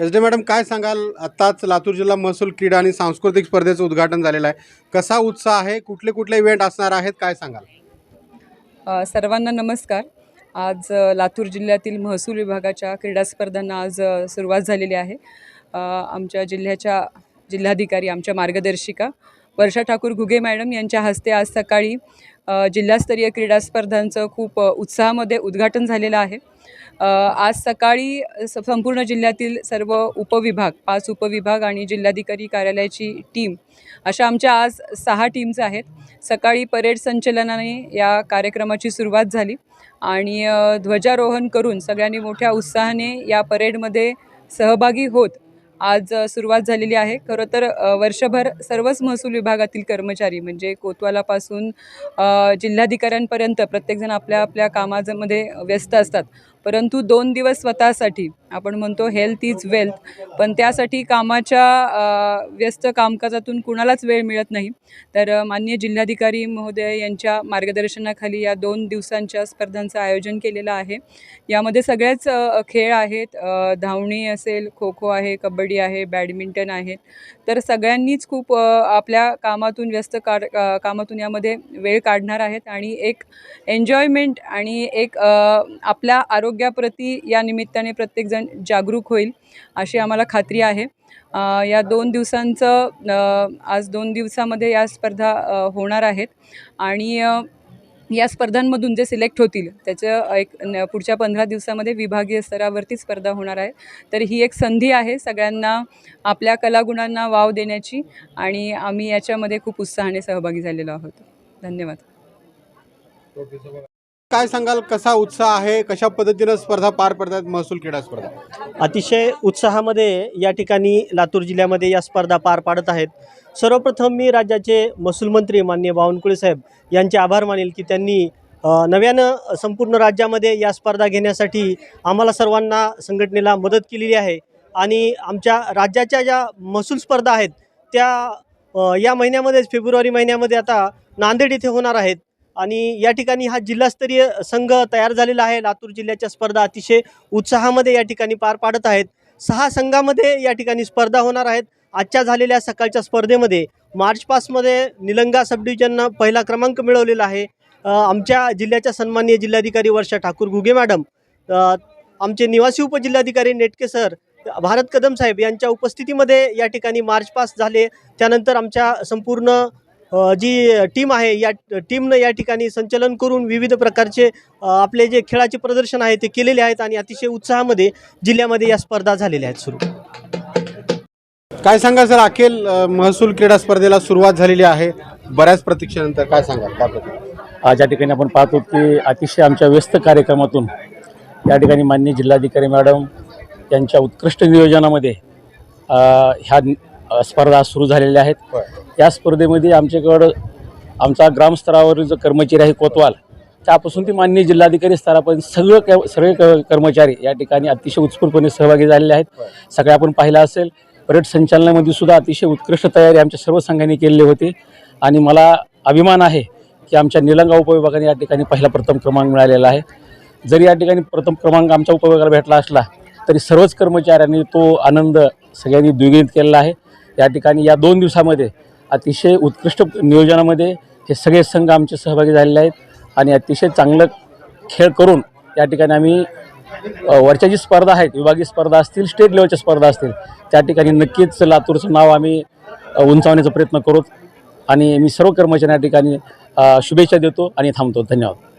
S D madam काय सांगाल? आत्ताच लातूर जिल्हा महसूल क्रीडा आणि सांस्कृतिक स्पर्धेचं उद्घाटन झालेलं आहे. कसा उत्साह आहे? कुठले कुठले इव्हेंट असणार आहेत? काय सांगाल? सर्वांना नमस्कार. आज लातूर जिल्ह्यातील महसूल विभागाच्या क्रीडा स्पर्धांना आज सुरुवात झालेली आहे. आमच्या जिल्ह्याच्या जिल्हाधिकारी आमच्या मार्गदर्शिका वर्षा ठाकूर घुगे मॅडम यांच्या हस्ते आज सकाळी जिल्हास्तरीय क्रीडा स्पर्धांचं खूप उत्साहामध्ये उद्घाटन झालेलं आहे. आज सकाळी स संपूर्ण जिल्ह्यातील सर्व उपविभाग पाच उपविभाग आणि जिल्हाधिकारी कार्यालयाची टीम अशा आमच्या आज सहा टीम्स आहेत. सकाळी परेड संचलनाने या कार्यक्रमाची सुरुवात झाली आणि ध्वजारोहण करून सगळ्यांनी मोठ्या उत्साहाने या परेडमध्ये सहभागी होत आज सुरुवात झालेली आहे. खरं तर वर्षभर सर्वच महसूल विभागातील कर्मचारी म्हणजे कोतवालापासून जिल्हाधिकाऱ्यांपर्यंत प्रत्येकजण आपल्या आपल्या कामामध्ये व्यस्त असतात. परंतु दोन दिवस स्वतःसाठी. आपण म्हणतो हेल्थ इज वेल्थ पण त्यासाठी कामाच्या व्यस्त कामकाजातून कुणालाच वेळ मिळत नाही. तर मान्य माननीय जिल्हाधिकारी महोदय यांच्या मार्गदर्शनाखाली या दोन दिवसांच्या स्पर्धांचं आयोजन केलेलं आहे. यामध्ये सगळ्याच खेळ आहेत. धावणी असेल खो खो आहे कबड्डी आहे बॅडमिंटन आहे तर सगळ्यांनीच खूप आपल्या कामातून व्यस्त काढ कामातून यामध्ये वेळ काढणार आहेत. आणि एक एन्जॉयमेंट आणि एक आपल्या आरोग्य आरोग्याप्रती या निमित्ताने प्रत्येकजण जागरूक होईल अशी आम्हाला खात्री आहे. या दोन दिवसांचं आज दोन दिवसामध्ये या स्पर्धा होणार आहेत. आणि या स्पर्धांमधून जे सिलेक्ट होतील त्याचं एक पुढच्या पंधरा दिवसामध्ये विभागीय स्तरावरती स्पर्धा होणार आहे. तर ही एक संधी आहे सगळ्यांना आपल्या कलागुणांना वाव देण्याची आणि आम्ही याच्यामध्ये खूप उत्साहाने सहभागी झालेलो आहोत. धन्यवाद. काय सांगाल? कसा उत्साह आहे? कशा पद्धतीनं स्पर्धा पार पडतात? महसूल क्रीडा स्पर्धा. अतिशय उत्साहामध्ये या ठिकाणी लातूर जिल्ह्यामध्ये या स्पर्धा पार पाडत आहेत. सर्वप्रथम मी राज्याचे महसूल मंत्री माननीय बावनकुळे साहेब यांचे आभार मानेल की त्यांनी नव्यानं संपूर्ण राज्यामध्ये या स्पर्धा घेण्यासाठी आम्हाला सर्वांना संघटनेला मदत केलेली आहे. आणि आमच्या राज्याच्या ज्या महसूल स्पर्धा आहेत त्या या महिन्यामध्येच फेब्रुवारी महिन्यामध्ये आता नांदेड इथे होणार आहेत. आणि या ठिकाणी हा जिल्हास्तरीय संघ तयार झालेला आहे. लातूर जिल्ह्याच्या स्पर्धा अतिशय उत्साहामध्ये या ठिकाणी पार पाडत आहेत. सहा संघामध्ये या ठिकाणी स्पर्धा होणार आहेत. आजच्या झालेल्या सकाळच्या स्पर्धेमध्ये मार्च पासमध्ये निलंगा सब डिव्हिजननं पहिला क्रमांक मिळवलेला आहे. आमच्या जिल्ह्याच्या सन्माननीय जिल्हाधिकारी वर्षा ठाकूर घुगे मॅडम आमचे निवासी उपजिल्हाधिकारी नेटके सर भारत कदम साहेब यांच्या उपस्थितीमध्ये या ठिकाणी मार्च पास झाले. त्यानंतर आमच्या संपूर्ण जी टीम आहे या टीमनं या ठिकाणी संचलन करून विविध प्रकारचे आपले जे खेळाचे प्रदर्शन आहे ते केलेले आहेत आणि अतिशय उत्साहामध्ये जिल्ह्यामध्ये या स्पर्धा झालेल्या आहेत सुरू. काय सांगाल सर? अखेर महसूल क्रीडा स्पर्धेला सुरुवात झालेली आहे. बऱ्याच प्रतीक्षेनंतर काय सांगाल? त्याबद्दल आज या ठिकाणी आपण पाहतो की अतिशय आमच्या व्यस्त कार्यक्रमातून या ठिकाणी माननीय जिल्हाधिकारी मॅडम यांच्या उत्कृष्ट नियोजनामध्ये ह्या स्पर्धा सुरू झालेल्या आहेत. या स्पर्धेमध्ये आमच्याकडं आमचा ग्रामस्तरावरील जो कर्मचारी आहे कोतवाल त्यापासून ते माननीय जिल्हाधिकारी स्तरापर्यंत सगळं क सगळे क कर्मचारी या ठिकाणी अतिशय उत्स्फूर्तपणे सहभागी झालेले आहेत. सगळे आपण पाहिलं असेल परेड संचालनामध्ये सुद्धा अतिशय उत्कृष्ट तयारी आमच्या सर्व संघांनी केलेली होती. आणि मला अभिमान आहे की आमच्या निलंगा उपविभागाने या ठिकाणी पहिला प्रथम क्रमांक मिळालेला आहे. जरी या ठिकाणी प्रथम क्रमांक आमच्या उपविभागाला भेटला असला तरी सर्वच कर्मचाऱ्यांनी तो आनंद सगळ्यांनी द्विगुणित केलेला आहे. या ठिकाणी या दोन दिवसामध्ये अतिशय उत्कृष्ट नियोजनामध्ये हे सगळे संघ आमचे सहभागी झालेले आहेत आणि अतिशय चांगलं खेळ करून या ठिकाणी आम्ही वरच्या जी स्पर्धा आहेत विभागीय स्पर्धा असतील स्टेट लेवलच्या स्पर्धा असतील त्या ठिकाणी नक्कीच लातूरचं नाव आम्ही उंचावण्याचा प्रयत्न करू आणि मी सर्व कर्मचाऱ्यांना या ठिकाणी शुभेच्छा देतो आणि थांबतो. धन्यवाद.